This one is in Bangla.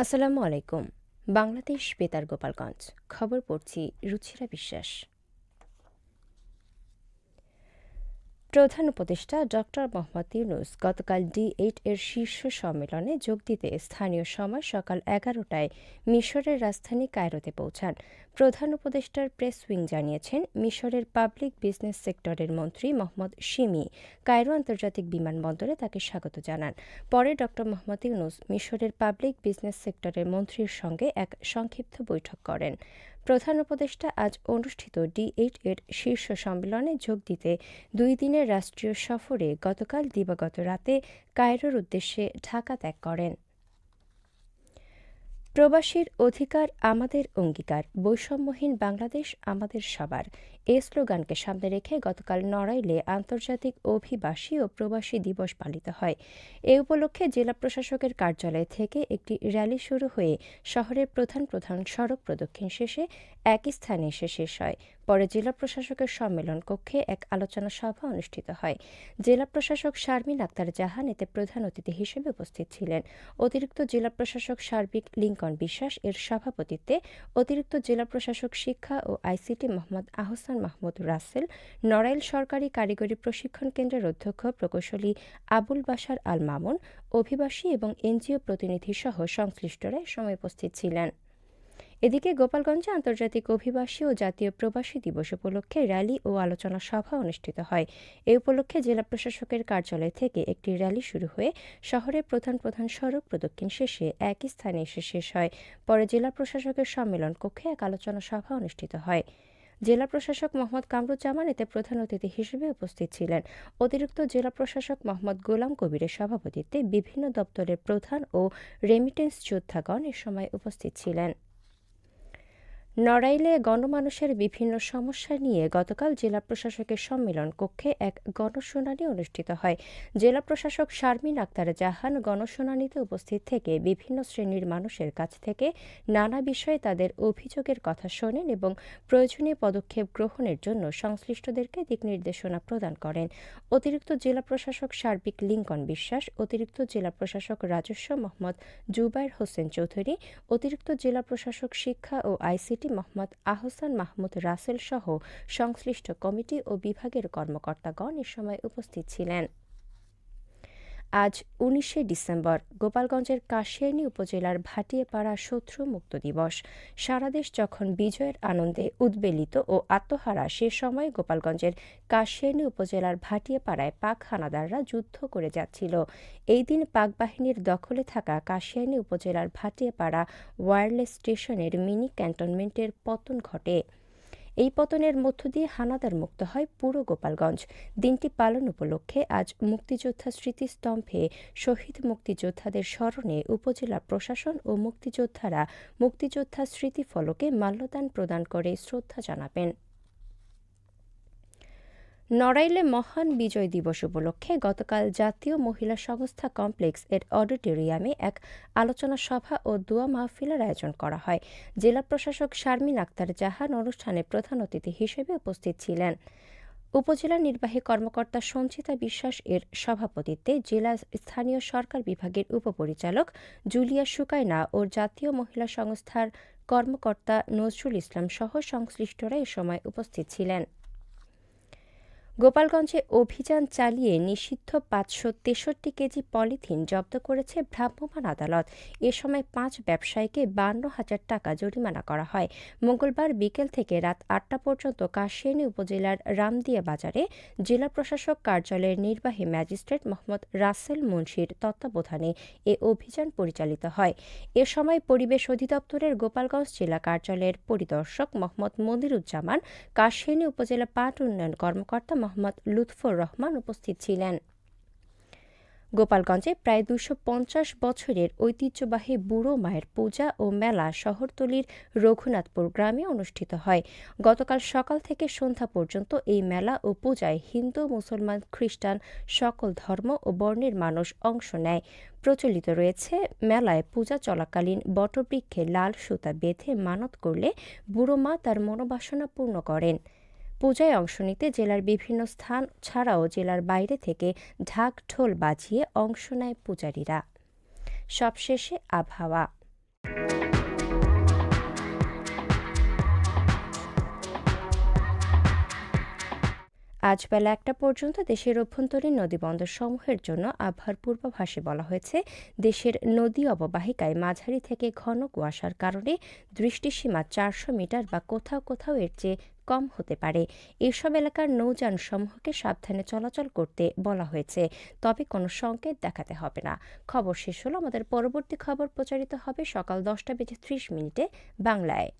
আসসালামু আলাইকুম বাংলাদেশ বেতার গোপালগঞ্জ খবর পড়ছি রুচিরা বিশ্বাস। প্রধান উপদেষ্টা ডক্টর মোহাম্মদ ইউনুস গতকাল ডি এইট এর শীর্ষ সম্মেলনে যোগ দিতে স্থানীয় সময় সকাল এগারোটায় মিশরের রাজধানী কায়রোতে পৌঁছান। প্রধান উপদেষ্টার প্রেস উইং জানিয়েছেন, মিশরের পাবলিক বিজনেস সেক্টরের মন্ত্রী মোহাম্মদ শিমি কায়রো আন্তর্জাতিক বিমানবন্দরে তাকে স্বাগত জানান। পরে ড মোহাম্মদ ইউনুস মিশরের পাবলিক বিজনেস সেক্টরের মন্ত্রীর সঙ্গে এক সংক্ষিপ্ত বৈঠক করেন। প্রধান উপদেষ্টা আজ অনুষ্ঠিত ডি এইট এর শীর্ষ সম্মেলনে যোগ দিতে দুই দিনের রাষ্ট্রীয় সফরে গতকাল দিবাগত রাতে কায়রোর উদ্দেশ্যে ঢাকা ত্যাগ করেন। প্রবাসীর অধিকার আমাদের অঙ্গীকার, বৈষম্যহীন বাংলাদেশ আমাদের সবার। এ স্লোগানকে সামনে রেখে গতকাল নড়াইলে আন্তর্জাতিক অভিবাসী ও প্রবাসী দিবস পালিত হয়। এ উপলক্ষে জেলা প্রশাসকের কার্যালয় থেকে একটি র্যালি শুরু হয়ে শহরের প্রধান প্রধান সড়ক প্রদক্ষিণ শেষে একই স্থানে এসে শেষ হয়। পরে জেলা প্রশাসকের সম্মেলন কক্ষে এক আলোচনা সভা অনুষ্ঠিত হয়। জেলা প্রশাসক শারমিন আক্তার জাহান এতে প্রধান অতিথি হিসেবে উপস্থিত ছিলেন। অতিরিক্ত জেলা প্রশাসক সার্বিক লিঙ্কন বিশ্বাস এর সভাপতিত্বে অতিরিক্ত জেলা প্রশাসক শিক্ষা ও আইসিটি মোহাম্মদ আহসান মাহমুদ রাসেল, নড়াইল সরকারি কারিগরি প্রশিক্ষণ কেন্দ্রের অধ্যক্ষ প্রকৌশলী আবুল বাসার আল মামুন অভিবাসী এবং এনজিও প্রতিনিধি সহ সংশ্লিষ্টরা সময় উপস্থিত ছিলেন। এদিকে গোপালগঞ্জে আন্তর্জাতিক অভিবাসী ও জাতীয় প্রবাসী দিবস উপলক্ষে র্যালি ও আলোচনা সভা অনুষ্ঠিত হয়। এ উপলক্ষে জেলা প্রশাসকের কার্যালয় থেকে একটি র্যালি শুরু হয়ে শহরের প্রধান প্রধান সড়ক প্রদক্ষিণ শেষে একই স্থানে এসে শেষ হয়। পরে জেলা প্রশাসকের সম্মেলন কক্ষে এক আলোচনা সভা অনুষ্ঠিত হয়। জেলা প্রশাসক মোহাম্মদ কামরুজ্জামান এতে প্রধান অতিথি হিসেবে উপস্থিত ছিলেন। অতিরিক্ত জেলা প্রশাসক মোহাম্মদ গোলাম কবিরের সভাপতিত্বে বিভিন্ন দপ্তরের প্রধান ও রেমিটেন্স যোদ্ধাগণ এ সময় উপস্থিত ছিলেন। নড়াইলে গণমানুষের বিভিন্ন সমস্যা নিয়ে গতকাল জেলা প্রশাসকের সম্মেলন কক্ষে এক গণশুনানি অনুষ্ঠিত হয়। জেলা প্রশাসক শারমিন আক্তার জাহান গণশুনানিতে উপস্থিত থেকে বিভিন্ন শ্রেণির মানুষের কাছ থেকে নানা বিষয়ে তাদের অভিযোগের কথা শোনেন এবং প্রয়োজনীয় পদক্ষেপ গ্রহণের জন্য সংশ্লিষ্টদেরকে দিক নির্দেশনা প্রদান করেন। অতিরিক্ত জেলা প্রশাসক সার্বিক লিঙ্কন বিশ্বাস, অতিরিক্ত জেলা প্রশাসক রাজস্ব মোহাম্মদ জুবাইর হোসেন চৌধুরী, অতিরিক্ত জেলা প্রশাসক শিক্ষা ও আইসিটি মোহাম্মদ আহসান মাহমুদ রাসেল সহ সংশ্লিষ্ট কমিটি ও বিভাগের কর্মকর্তাগণ এ সময় উপস্থিত ছিলেন। আজ উনিশে ডিসেম্বর গোপালগঞ্জের কাশিয়ানী উপজেলার ভাটিয়াপাড়া শত্রু মুক্ত দিবস। সারা দেশ যখন বিজয়ের আনন্দে উদ্বেলিত ও আত্মহারা, সে সময় গোপালগঞ্জের কাশিয়ানী উপজেলার ভাটিয়াপাড়ায় পাক হানাদাররা যুদ্ধ করে যাচ্ছিল। এই দিন পাক বাহিনীর দখলে থাকা কাশিয়ানী উপজেলার ভাটিয়াপাড়া ওয়্যারলেস স্টেশনের মিনি ক্যান্টনমেন্টের পতন ঘটে। এই পতনের মধ্য দিয়ে হানাদার মুক্ত হয় পুরো গোপালগঞ্জ। দিনটি পালন উপলক্ষে আজ মুক্তিযোদ্ধা স্মৃতিস্তম্ভে শহীদ মুক্তিযোদ্ধাদের স্মরণে উপজেলা প্রশাসন ও মুক্তিযোদ্ধারা মুক্তিযোদ্ধা স্মৃতিফলকে মাল্যদান প্রদান করে শ্রদ্ধা জানাবেন। নড়াইলে মহান বিজয় দিবস উপলক্ষে গতকাল জাতীয় মহিলা সংস্থা কমপ্লেক্স এর অডিটোরিয়ামে এক আলোচনা সভা ও দোয়া মাহফিলের আয়োজন করা হয়। জেলা প্রশাসক শারমিন আক্তার জাহান অনুষ্ঠানে প্রধান অতিথি হিসেবে উপস্থিত ছিলেন। উপজেলা নির্বাহী কর্মকর্তা সঞ্চিতা বিশ্বাস এর সভাপতিত্বে জেলা স্থানীয় সরকার বিভাগের উপপরিচালক জুলিয়া সুকাইনা ও জাতীয় মহিলা সংস্থার কর্মকর্তা নজরুল ইসলাম সহ সংশ্লিষ্টরা এ সময় উপস্থিত ছিলেন। গোপালগঞ্জে অভিযান চালিয়ে নিষিদ্ধ পাঁচশো তেষট্টি কেজি পলিথিন জব্দ করেছে ভ্রাম্যমাণ আদালত। এ সময় পাঁচ ব্যবসায়ীকে বান্ন হাজার টাকা জরিমানা করা হয়। মঙ্গলবার বিকেল থেকে রাত আটটা পর্যন্ত কাশিয়ানী উপজেলার রামদিয়া বাজারে জেলা প্রশাসক কার্যালয়ের নির্বাহী ম্যাজিস্ট্রেট মোহাম্মদ রাসেল মুন্সির তত্ত্বাবধানে এ অভিযান পরিচালিত হয়। এ সময় পরিবেশ অধিদপ্তরের গোপালগঞ্জ জেলা কার্যালয়ের পরিদর্শক মোহাম্মদ মনিরুজ্জামান কাশিয়ানী উপজেলা পাট উন্নয়ন কর্মকর্তা মোহাম্মদ লুৎফর রহমান উপস্থিত ছিলেন। গোপালগঞ্জে প্রায় দুশো পঞ্চাশ বছরের ঐতিহ্যবাহী বুড়ো মায়ের পূজা ও মেলা শহরতলির রঘুনাথপুর গ্রামে অনুষ্ঠিত হয়। গতকাল সকাল থেকে সন্ধ্যা পর্যন্ত এই মেলা ও পূজায় হিন্দু, মুসলমান, খ্রিস্টান সকল ধর্ম ও বর্ণের মানুষ অংশ নেয়। প্রচলিত রয়েছে, মেলায় পূজা চলাকালীন বটবৃক্ষে লাল সুতা বেঁধে মানত করলে বুড়ো মা তার মনোবাসনা পূর্ণ করেন। পূজায় অংশ নিতে জেলার বিভিন্ন স্থান ছাড়াও জেলার বাইরে থেকে ঢাক ঢোল বাজিয়ে অংশ নেয় পূজারীরা। সবশেষে আবহাওয়া। আজ বেলা একটা পর্যন্ত দেশের অভ্যন্তরীণ নদীবন্দর সমূহের জন্য আবহাওয়ার পূর্বাভাসে বলা হয়েছে, দেশের নদী অববাহিকায় মাঝারি থেকে ঘন কুয়াশার কারণে দৃষ্টিসীমা চারশো মিটার বা কোথাও কোথাও এর চেয়ে কম হতে পারে। এসব এলাকার নৌযান সমূহকে সাবধানে চলাচল করতে বলা হয়েছে। তবে কোনো সংকেত দেখাতে হবে না। খবর শেষ হলো। আমাদের পরবর্তী খবর প্রচারিত হবে সকাল দশটা বেজে ত্রিশ মিনিটে বাংলায়।